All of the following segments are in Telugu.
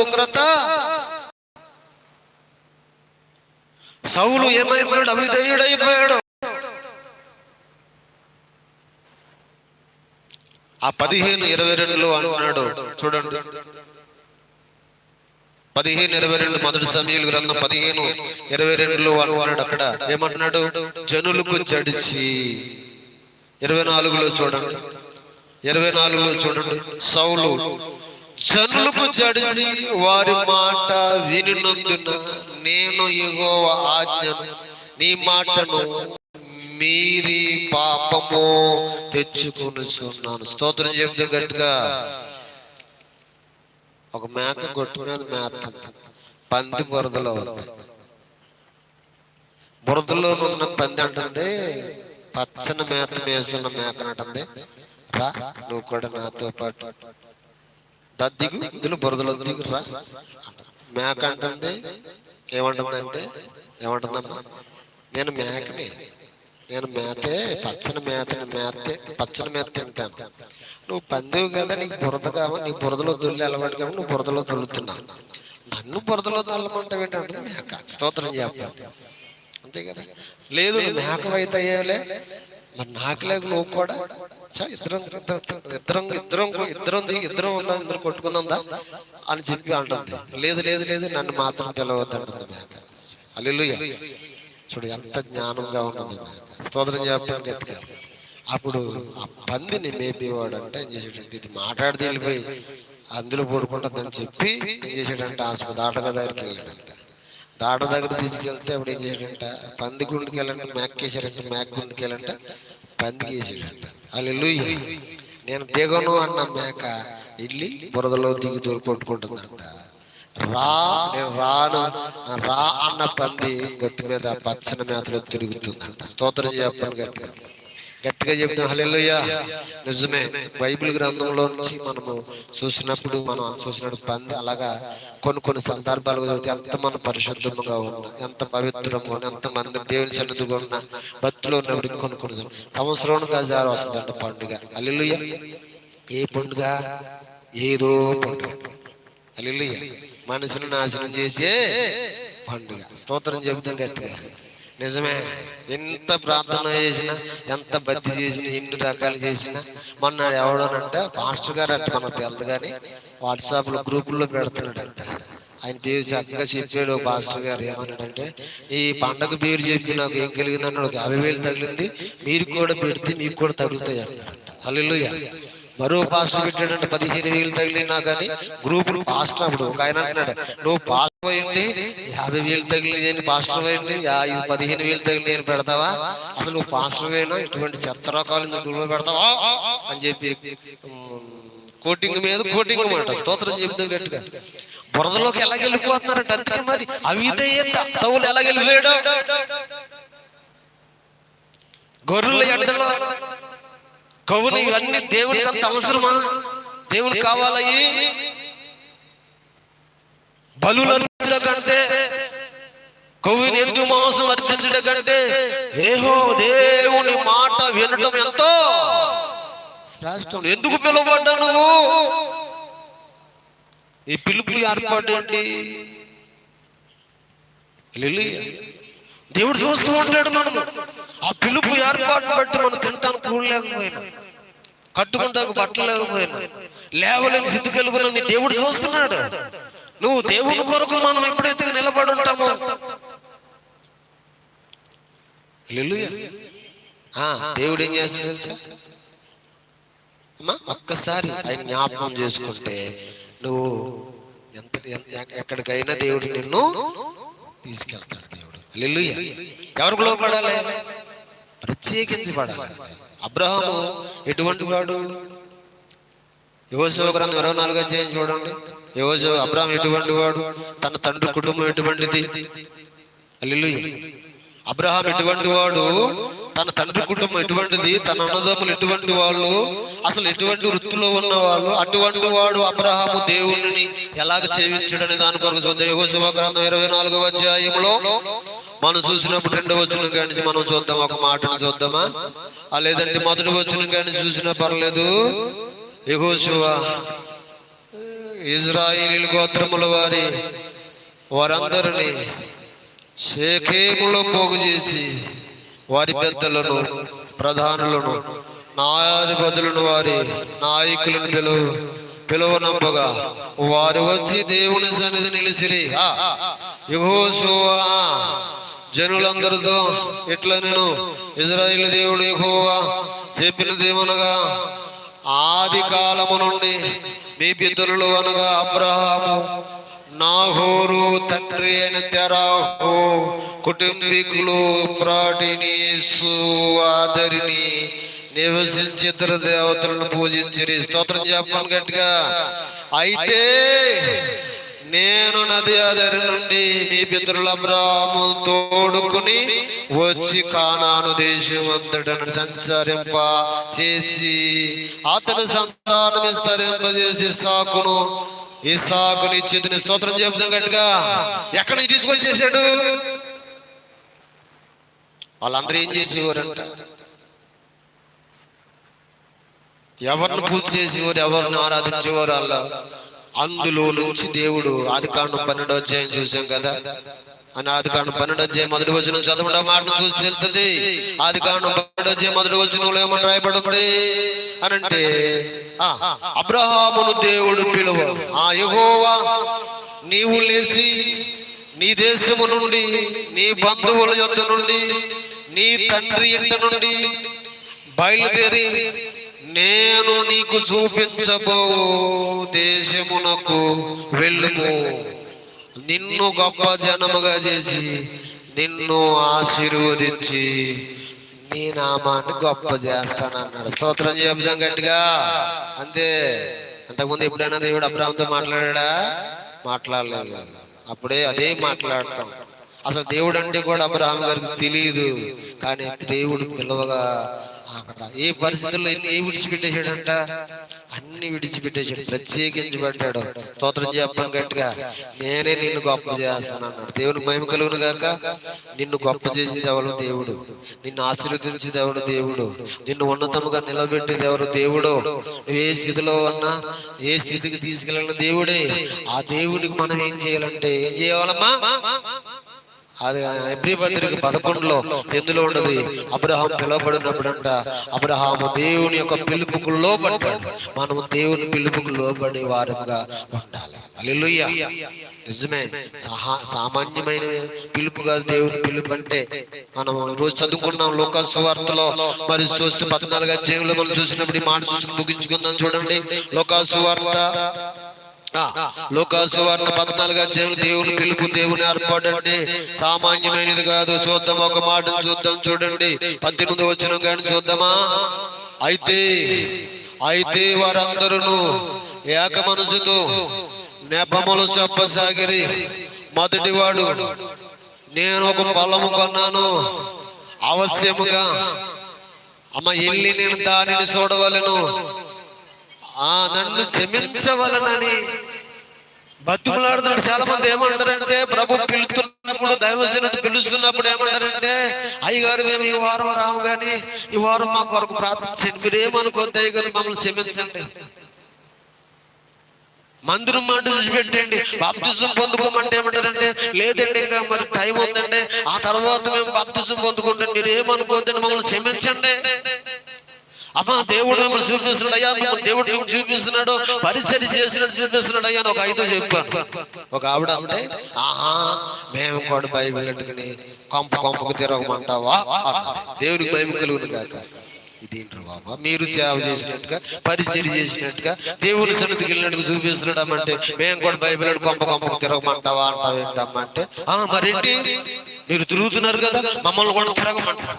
ఉగ్రత. సౌలు ఏమైపోయాడు? అవిధేయుడైపోయాడు. ఆ పదిహేను ఇరవై రెండులో అంటున్నాడు చూడండి. పదిహేను ఇరవై రెండు మొదటి సమయాలు గ్రంథం పదిహేను ఇరవై రెండులో అంటున్నాడు అక్కడ. ఏమంటున్నాడు? జనులకు జడిచి. ఇరవై నాలుగులో చూడండి. ఇరవై నాలుగులో చూడండి. సౌలు జనులకు జడిసి వారి మాట వినినందున నేను ఎగో ఆజ్ఞను నీ మాటను మీరి పాపము తెచ్చుకుని స్తోత్రం చెప్తే గట్టిగా ఒక మేక గొట్టు మీద మేస్తుంది పంది బురదలో ఉంది. బురదలో ఉన్న పంది అంటుంది పచ్చని మేత మేస్తున్న మేకను అంటుంది రా నువ్వు కూడా నాతో పాటు దిగు ఇందులో బురదలో దిగు రా మేక అంటుంది ఏమంటుందంటే ఏమంటుందమ్మా? నేను మేకని నేను మేతే పచ్చని మేతని మేతే పచ్చని మేత తింటాను. నువ్వు పందివి కదా నీకు బురద కావాలి నీ బురదలో దుల్లి అలవాటు కాబట్టి నువ్వు బురదలో దుల్లుతున్నావు. నన్ను బురదలో తల్లమంటావు ఏంటంటే మేక. స్తోత్రం చెప్పాలి అంతే కదా? లేదు నువ్వు మేక అయితే అయ్యేలే మరి నాకు లేక నువ్వు కూడా? చా, ఇద్దరం ఇద్దరం ఇద్దరం ఇద్దరం ఇద్దరం ఉందాం ఇద్దరు కొట్టుకుందా అని చెప్పి అంటుంది. లేదు లేదు లేదు నన్ను మాత్రం పిలవద్దంటుంది మేక. అల్లు చూడు ఎంత జ్ఞానంగా ఉన్నది మేక. స్తోత్రం చెప్పాను గట్టిగా. అప్పుడు ఆ పందిని మేపేవాడు అంటే ఏం చేసేటంటే ఇది మాట్లాడితే వెళ్ళిపోయి అందులో పడుకుంటుందని చెప్పి ఏం చేసాడంటే ఆసుపత్రి దాట దగ్గరికి వెళ్ళాడంట. దాట దగ్గర తీసుకెళ్తే అప్పుడు ఏం చేసాడంట పంది గుండుకి వెళ్ళంటే మేక్ చేశారంటే మేక్ గుండుకి వెళ్ళంటే పందికి వేసాడంట వాళ్ళు నేను దిగను అన్న మేక ఇడ్లీ బురదలో దిగి దూరు కొట్టుకుంటుందంట. రా నేను రాను. రా అన్న పంది గట్టి మీద పచ్చని మేతలో తిరుగుతుందంట. స్తోత్రం చెప్పండి గట్టిగా. గట్టిగా చెప్తాం హల్లెలూయా. నిజమే. బైబిల్ గ్రంథంలో నుంచి మనము చూసినప్పుడు మనం చూసినప్పుడు పంది అలాగా కొన్ని కొన్ని సందర్భాలు చదివితే ఎంత మనం పరిశుద్ధంగా ఉన్నా ఎంత పవిత్రంగా ఉన్నా ఎంత మంది దేవుని సన్నిధిగా ఉన్నా భక్తులు ఉన్నప్పుడు కొన్ని కొన్ని సంవత్సరం గజారు వస్తుందంట పండుగ. హల్లెలూయా. ఏ పండుగ? ఏదో పండుగ. హల్లెలూయా. మనుషుని నాశనం చేసే పండుగ. స్తోత్రం చెబుతాం గట్టిగా. నిజమే. ఎంత ప్రార్థన చేసినా ఎంత బతి చేసినా ఎన్ని రకాలు చేసినా మొన్న ఎవడోనంటే మాస్టర్ గారు అంటే మనకు తెలియదు కానీ వాట్సాప్లో గ్రూపుల్లో పెడుతున్నాడంట. ఆయన పేరు చక్కగా చెప్పాడు మాస్టర్ గారు ఏమన్నాడంటే ఈ పండగ పేరు చెప్పి నాకు ఏం కలిగింది ఒక యాభై వేలు తగిలింది. మీరు కూడా పెడితే మీకు కూడా తగులుతాయి అన్నాడంట. అల్లుయ్య మరో పాస్టర్ పెట్టాడంటే పదిహేను వేలు తగిలినా కానీ గ్రూపులు పాస్టర్ అప్పుడు. ఒక ఆయన అంటున్నాడు నువ్వు పాస్టర్ అయ్యండి యాభై వేలు తగిలి పాస్టర్ అయ్యండి ఇది పదిహేను వేలు తగిలి అని పెడతావా? అసలు నువ్వు పాస్టర్ అయినా ఇటువంటి చెత్త రకాలు ఇందులో పెడతావా? అని చెప్పి కోటింగ్ మీద కోటింగ్ మాట స్తోత్రం చెబుతున్నట్టుగా బురదలోకి ఎలా వెళ్ళిపోతున్నారంట అంతే మరి. అవిధేయత సౌలు ఎలా వెళ్ళిపోయాడు? గొర్రెల ఎండలో కవులు ఇవన్నీ దేవునికి అంత అవసరమా? దేవునికి కావాలయ్యి బలుల కంటే కవుని ఎందు మాంసం అర్పించడం కంటే ఏహో దేవుని మాట వినటం ఎంతో శ్రేష్టం. ఎందుకు పిలువబడ్డా నువ్వు? ఈ పిలుపు ఏర్పాటు ఏంటి. దేవుడు చూస్తూ ఉంటాడు మనం ఆ పిలుపు ఏర్పాటును బట్టి మనం తింటాను కూడలేకపోయినా. కట్టుకుంటాకు బట్టలు లేకపోయినా. లేవలేని సిద్ధు కలుగులని దేవుడు చూస్తున్నాడు. నువ్వు దేవుని కొరకు మనం ఎప్పుడైతే నిలబడి ఉంటామో. దేవుడు ఏం చేస్తాడు తెలుసా? ఒక్కసారి ఆయన జ్ఞాపకం చేసుకుంటే నువ్వు ఎంత ఎంత- ఎక్కడికైనా దేవుడు నిన్ను తీసుకెళ్తాడు దేవుడు ఎవరికి లోపడాలి ప్రత్యేకించబడాలి. అబ్రహాము ఎటువంటి వాడు? యోగశివ గ్రంథం ఇరవై నాలుగు అధ్యాయం చూడండి. యోగశివ అబ్రహం ఎటువంటి వాడు? తన తండ్రి కుటుంబం ఎటువంటిది? హల్లెలూయా. అబ్రహాం ఎటువంటి వాడు? తన తండ్రి కుటుంబం ఎటువంటిది? తన అన్నదమ్ములు ఎటువంటి వాళ్ళు? అసలు ఎటువంటి వృత్తిలో ఉన్న వాళ్ళు అటువంటి వాడు అబ్రహాము దేవుణ్ణి ఎలాగ సేవించడని దాని కొరకు చూద్దాం. యోగశివ గ్రంథం ఇరవై నాలుగవ అధ్యాయంలో మనం చూసినప్పుడు రెండవ వచ్చిన కాడి మనం చూద్దాం ఒక మాటను చూద్దామా? లేదంటే మొదటి వచ్చిన కాడి చూసినా పర్లేదు. యహోశివా ఇజ్రాయిల్ గోత్రముల వారి వారందరినీ శేఖేములో పోగు చేసి వారి పెద్దలను ప్రధానులను న్యాయాధిపతులను వారి నాయకులను పిలువ పిలువనంపగా వారు వచ్చి దేవుని సన్నిధి నిలిసిరి. ఆ, జనులందరితో ఇట్లా నేను ఇజ్రాయిల్ దేవుడు ఎక్కువగా చెప్పినదేమనగా ఆది కాలము నుండి మీ పితరులు అనగా అబ్రహాము నాహోరు తండ్రి అయిన తెరాహు కుటుంబీకులు ప్రాటిని సువాదరిని నివసించి ఇతర దేవతలను పూజించిరి. స్తోత్రం చెప్పాను గట్టిగా. అయితే నేను నది అదరి నుండి మీ పితరుల అబ్రాము తోడుకుని వచ్చి కానాను దేశం సంచరింప చేసి అతని సంతానం విస్తరింపజేసి సాకును ఈ సాకుని ఇచ్చేది స్తోత్రం చెప్తాం గట్టిగా. ఎక్కడి నుంచి తీసుకొని చేశాడు వాళ్ళందరూ ఏం చేసేవారంట? ఎవరిని పూజ చేసేవారు ఎవరిని ఆరాధించేవారు వాళ్ళ? అందులో నుంచి దేవుడు ఆది కాండం పన్నెండో అధ్యాయం చూసాం కదా? అని ఆది కాండం పన్నెండో అధ్యాయం మొదటి వచ్చిన చదవడం మాట చూసి తెలుస్తుంది. ఆది కాండం పన్నెండో అధ్యాయం మొదటి వచ్చిన ఏమని రాయబడబడి? అని అంటే అబ్రహామును దేవుడు పిలువ ఆ యహోవా నీవు లేచి నీ దేశము నుండి నీ బంధువుల యొద్ద నుండి నీ తండ్రి ఇంట నుండి బయలుదేరి నేను నీకు చూపించబో దేశమునకు వెళ్ళుము. నిన్ను గొప్ప జనముగా చేసి నిన్ను ఆశీర్వదించి నీ నామాన్ని గొప్ప చేస్తానన్నాడు. స్తోత్రం చెబుదాం గట్టిగా. అంతే. అంతకుముందు ఎప్పుడైనా దేవుడు అబ్రాహ్మతో మాట్లాడా మాట్లాడలేదు. అప్పుడే అదే మాట్లాడతాం. అసలు దేవుడు అంటే కూడా అబ్రాహ్మ గారికి తెలియదు కానీ దేవుడు పిలవగా అక్కడ ఏ పరిస్థితుల్లో ఎన్ని ఏ విడిచిపెట్టేశాడంట? అన్ని విడిచిపెట్టేశాడు. ప్రత్యేకించబడ్డాడు. స్తోత్రం చెప్పాను గట్టిగా. నేనే నిన్ను గొప్ప చేస్తాను అన్నాడు. దేవుని మహిమ కలుగును గాక. నిన్ను గొప్ప చేసేది ఎవరు? దేవుడు. నిన్ను ఆశీర్వదించేది ఎవరు? దేవుడు. నిన్ను ఉన్నతముగా నిలబెట్టేది ఎవరు? దేవుడు. నువ్వు ఏ స్థితిలో ఉన్నా ఏ స్థితికి తీసుకెళ్ళిన దేవుడే. ఆ దేవుడికి మనం ఏం చేయాలంటే ఏం చేయాలమ్మా? అది ఎబ్రి పత్రిక పదకొండులో ఎందులో ఉండదు? అబ్రహాం పిలువబడినప్పుడంట. అబ్రహాము దేవుని యొక్క పిలుపుకు లోబడ్డాడు. మనము దేవుని పిలుపుకు లోబడే వారముగా ఉండాలి. నిజమే. సహా సామాన్యమైన పిలుపు కాదు దేవుని పిలుపు అంటే మనం రోజు చదువుకున్నాం లోకాసు వార్తలో. మరి చూస్తే పద్నాలుగు అధ్యాయంలో మనం చూసినప్పుడు ఈ మాట చూసి ముగించుకుందాం చూడండి. లోకాసు వార్త లోకాసు వార్త పద్నాలుగు అధ్యాయులు దేవుని పిలుపు దేవుని ఏర్పాటండి సామాన్యమైనది కాదు. చూద్దాం ఒక మాటను చూద్దాం చూడండి. పద్దెనిమిది వచ్చిన కానీ చూద్దామా? అయితే అయితే వారందరూ ఏక మనసుతో నెపములు చెప్పసాగిరి. మొదటివాడు నేను ఒక పొలము కొన్నాను అవశ్యముగా. అమ్మ ఎల్లి నేను దానిని చూడవలను. ఆ నన్ను క్షమించవలనని. బతుకులాడుతున్నాడు చాలా మంది ఏమంటారంటే ప్రభు పిలుస్తున్నప్పుడు దైవజనుడు పిలుస్తున్నప్పుడు ఏమంటారంటే అయ్యగారు మేము ఈ వారం రాము కానీ ఈ వారం మా కొరకు ప్రార్థించండి. మీరు ఏమనుకోద్ది అయ్యగారు మమ్మల్ని క్షమించండి. మందిరం మాట పెట్టండి. బాప్తిజం పొందుకోమంటే ఏమంటారంటే లేదండి ఇంకా మరి టైం ఉందండి. ఆ తర్వాత మేము బాప్తిజం పొందుకుంటాం. మీరు ఏమనుకోద్దండి మమ్మల్ని క్షమించండి. అమ్మా దేవుడు మిమ్మల్ని చూపిస్తున్నాడు అయ్యా మిమ్మల్ని దేవుడు మీకు చూపిస్తున్నాడు పరిచయం చేసినట్టు చూపిస్తున్నాడు అయ్యా ఒక ఐదు చెప్పాను. ఒక ఆవిడ అంటే ఆహా మేము కూడా బైబిల్ పెట్టుకుని కొంప కొంపకు తిరగమంటావా? దేవుడికి బైబిల్ భయం కలుగును కాక. ఇదేంటి బాబా? మీరు సేవ చేసినట్టుగా పరిచయం చేసినట్టుగా దేవుని సన్నిధికి వెళ్ళినట్టుగా చూపిస్తున్నాడు అంటే మేము కూడా బైబిల్ కొంప కొంపకు తిరగమంటావా అంటావు ఏంటమ్మా అంటే ఆ మరేంటి? మీరు తిరుగుతున్నారు కదా మమ్మల్ని కూడా తిరగమంటారు.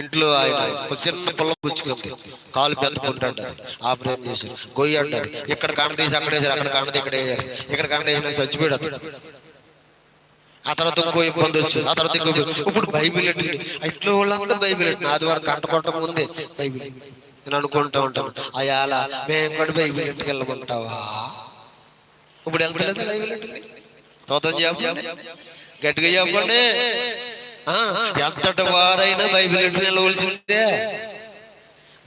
ఇంట్లో ఆయన చిన్న పొలం పుచ్చుకుంది. కాలు పెట్టుకుంటాడు అది ఆపరేషన్ చేశారు గొయ్యి అంటారు ఇక్కడ కాండేసి అక్కడ వేసారు అక్కడ కాండది ఇక్కడ వేయారు ఇక్కడ కాండేసి చచ్చిపోయాడు ఆ తర్వాత ఇంకో ఇబ్బంది వచ్చింది. ఆ తర్వాత ఇంకో ఇప్పుడు బైబిల్ ఎట్టండి ఇంట్లో వాళ్ళంతా బైబిల్ ఎట్టండి ఆదివారం కంట కొట్టక ముందే బైబిల్. నేను అనుకుంటా ఉంటాను. అయాల మేము కూడా బైబిల్ ఎట్టుకు వెళ్ళకుంటావా ఇప్పుడు వెళ్తలేదు బైబిల్ ఎట్టుకుని స్తోత్రం చెప్పండి. గట్టిగా చెప్పండి. ఎంతటి వారైనా బైబిల్ ఎట్టు నిలవలసిందే.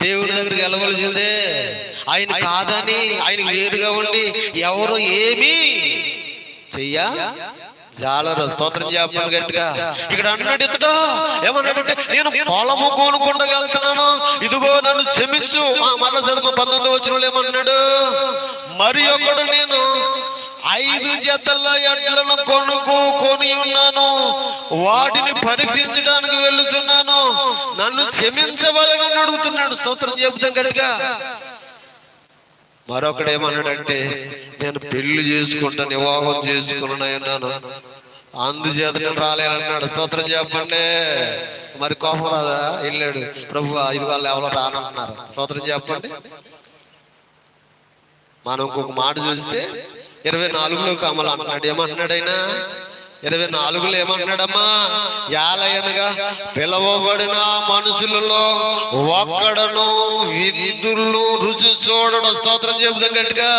దేవుడి దగ్గరికి వెళ్ళవలసిందే. ఆయన కాదని ఆయన వేరుగా ఉండి ఎవరు ఏమీ చెయ్యా? జాలరు స్తోత్రం చెప్పాలి గట్టిగా. ఇక్కడ అన్నాడు ఇతడు ఏమన్నాడంటే నేను పొలము కొనుక్కుండగలుగుతున్నాను ఇదిగో నన్ను క్షమించు. మా మరణ చదువు పంతొమ్మిది వచ్చిన ఏమన్నాడు? మరి ఒకడు నేను ఐదు జతల ఎడ్లను కొనుక్కు కొని ఉన్నాను. వాటిని పరీక్షించడానికి వెళ్ళుతున్నాను నన్ను క్షమించవాలని అడుగుతున్నాడు. స్తోత్రం చెబుతాం గట్టిగా మరొకడు ఏమన్నాడంటే నేను పెళ్ళి చేసుకుంటాను వివాహం చేసుకున్నాను అందుచేత నేను రాలేనన్నాడు. స్తోత్రం చెప్పండి. మరి కోపం రాదా? వెళ్ళాడు. ప్రభు ఐదు వాళ్ళు ఎవరో రానన్నారు స్తోత్రం చెప్పండి. మనం ఇంకొక మాట చూస్తే ఇరవై నాలుగులో కమలు అంటున్నాడు. ఏమంటున్నాడైనా? ఇరవై నాలుగులో ఏమంటున్నాడమ్మా? యాలయనగా పిలవబడిన మనుషులలో ఒక్కడను విందులు రుచి చూడడం స్తోత్రం చెబుతాం గట్టిగా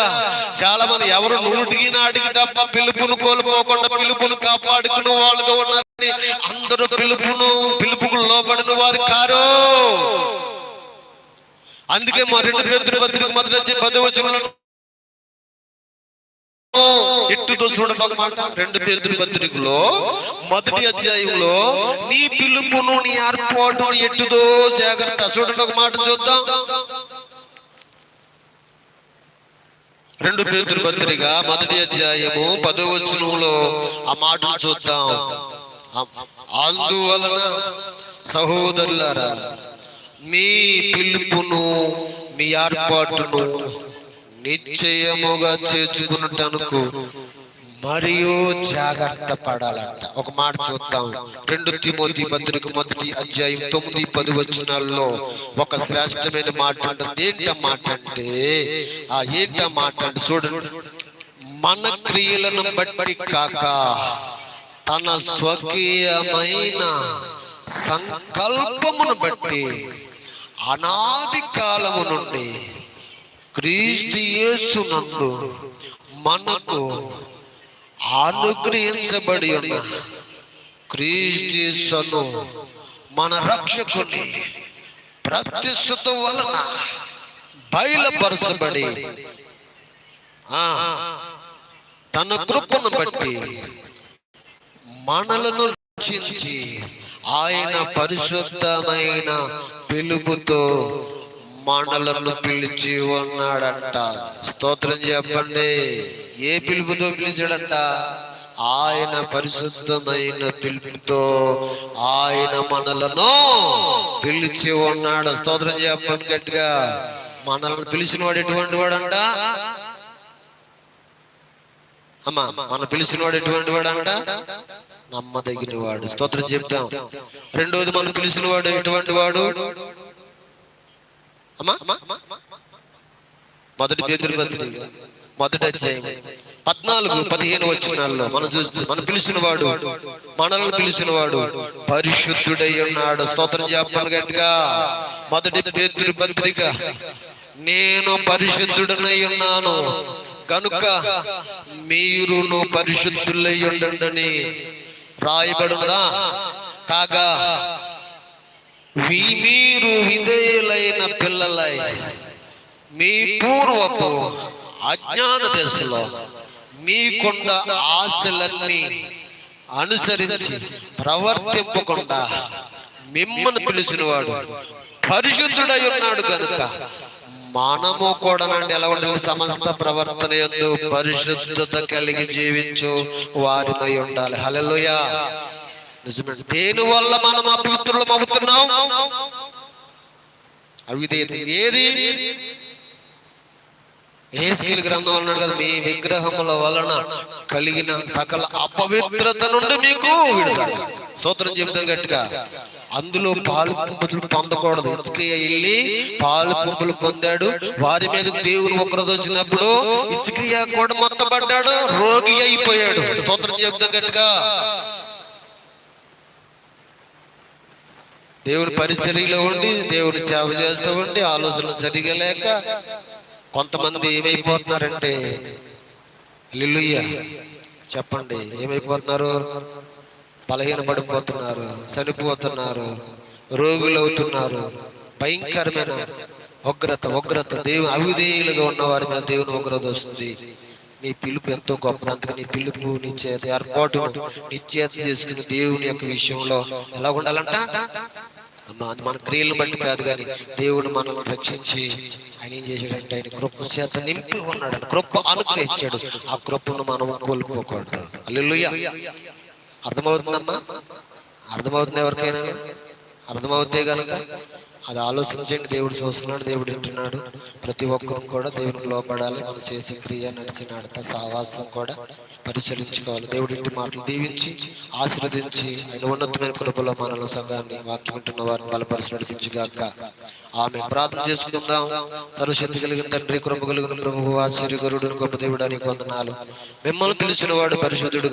చాలా మంది ఎవరు నూటికి నాటికి తప్ప పిలుపును కోల్పోకుండా పిలుపును కాపాడుకునే వాళ్ళుగా ఉన్నారని అందరూ పిలుపును పిలుపుకు లోబడిన వారు కారు. అందుకే మా రెండు పేరు పత్రిక మొదటి వచ్చి పదవచనంలో ఎట్టుతో చూడమాట రెండు పేరు పత్రికలో మొదటి అధ్యాయంలో నీ పిలుపును నీ ఏర్పాటు ఎట్టుదో జాగ్రత్త. చూడండి ఒక మాట చూద్దాం. రెండు పేరు పత్రిక మొదటి అధ్యాయము పదవచనంలో ఆ మాటను చూద్దాం. అందువలన సహోదరులారా మీ పిలుపును మీ ఏర్పాటును నిశ్చయముగా చేర్చుకున్నటనుకు మరియు జాగ్రత్త పడాలంట. ఒక మాట చూద్దాం. రెండు తిమోతి పత్రిక మొదటి అధ్యాయం తొమ్మిది పది వచనాల్లో ఒక శ్రేష్టమైన మాట అంటే ఏంట మాట అంటే ఆ ఏంట మాట అంటే చూడండి. మన క్రియలను బట్టి కాక తన స్వకీయమైన సంకల్పమును బట్టి అనాది కాలము నుండి క్రీస్తు యేసునందు మనకు అనుగ్రహించబడి ఉన్న క్రీస్తును మన రక్షకుని ప్రతిష్ఠత వలన బయలుపరచబడి తన కృపను బట్టి మనలను రక్షించి ఆయన పరిశుద్ధమైన పిలుపుతో మనలను పిలిచి ఉన్నాడంట. స్తోత్రం చెప్పండి. ఏ పిలుపుతో పిలిచాడంట? ఆయన పరిశుద్ధమైన పిలుపుతో ఆయన మనలను పిలిచి ఉన్నాడు. స్తోత్రం చెప్పండి గట్టిగా. మనల్ని పిలిచిన వాడు ఎటువంటి వాడంట? అమ్మా మన పిలిచిన వాడు ఎటువంటి వాడు అంట నమ్మదగిన వాడు స్తోత్రం చెప్తాం రెండోది మనం పిలిచిన వాడు ఎటువంటి వాడు? అమ్మా. మొదటి పేదరి పత్రిక మొదటి అధ్యాయం. పద్నాలుగు పదిహేను వచ్చినాల్లో మనం చూస్తే మనం పిలిచిన వాడు మనల్ని పిలిచిన వాడు పరిశుద్ధుడై ఉన్నాడు. స్తోత్రం చెప్పను గట్టిగా. మొదటి పేదరి పత్రిక నేను పరిశుద్ధుడనై ఉన్నాను. కనుక మీరును పరిశుద్ధులై ఉండండి రాయబడునదా కాగా వి- మీరు విధేయులైన పిల్లలై మీ పూర్వపు అజ్ఞాన దశలో మీకున్న ఆశలన్నీ అనుసరించి ప్రవర్తింపకుండా మిమ్మల్ని పిలిచినవాడు పరిశుద్ధుడై ఉన్నాడు కనుక మనము కూడా నండి ఎలా ఉండాలి సమస్త ప్రవర్తన ఎందు పరిశుద్ధత కలిగి జీవించు వారిపై ఉండాలి. హలలుయా దేని వల్ల మనం అపవిత్రులం అవుతున్నాం? అవిధేయత ఏది? ఏస్కేల్ గ్రంథం అన్నాడు కదా మీ విగ్రహముల వలన కలిగిన సకల అపవిత్రత నుండి మీకు విడుదల. సూత్రం చెబుతాం గట్టిగా అందులో పాలు పంపులు పొందకూడదు. ఇచ్చుకయ్య వెళ్ళి పాలు పంపులు పొందాడు. వారి మీద దేవుని ఒకరోజు వచ్చినప్పుడు ఇచ్చుకయ్య కూడా మొత్తపడ్డాడు రోగి అయిపోయాడు. స్తోత్రం చెబుతాం గట్టిగా. దేవుని పరిచర్యలో ఉండి దేవుని సేవ చేస్తూ ఉండి ఆలోచనలు సరిగా లేక కొంతమంది ఏమైపోతున్నారంటే లిల్లుయ్య చెప్పండి ఏమైపోతున్నారు? బలహీన పడిపోతున్నారు చనిపోతున్నారు రోగులు అవుతున్నారు భయంకరమైన ఉగ్రత ఉగ్రత దేవుని అవిధేయులుగా ఉన్న వారి మీద దేవుని ఉగ్రత వస్తుంది. నీ పిలుపు ఎంతో గొప్పదంతగా నీ పిలుపు నీ చేత ఏర్పాటు నీ చేత చేసుకుని దేవుని యొక్క విషయంలో ఎలా ఉండాలంట? అమ్మా, అది మన క్రియలను బట్టి కాదు కానీ దేవుడు మనల్ని రక్షించి ఆయన ఏం చేశాడంటే ఆయన కృప చేత నింపి ఉన్నాడు కృప అనుగ్రహించాడు. ఆ కృపను మనం కోల్పోకూడదు. అల్లెలుయ్య అర్థమవుతుందమ్మా? అర్థమవుతుంది ఎవరికైనా? అర్థమవుతే గనక అది ఆలోచించండి. దేవుడు చూస్తున్నాడు దేవుడు వింటున్నాడు. ప్రతి ఒక్కరు కూడా దేవునికి లోపడాలి మనం చేసే క్రియ నడిచిన నడత సావాసం కూడా పరిశీలించుకోవాలి. దేవుడి ఇంటి మాటలు దీవించి ఆశీర్వదించి ఆయన ఉన్నతమైన కృపలో మనలో సంఘాన్ని వాక్యం వింటున్న వారిని బలపరిచి నడిపించుగాక. ఆమె ప్రార్థన చేసుకుందాం. సర్వశక్తి కలిగిన తండ్రి కృప కలిగిన ప్రభు ఆశ్చర్య గరుడు గొప్ప దేవుడు అని కొందనాలు మిమ్మల్ని పిలిచిన వాడు పరిశుద్ధుడు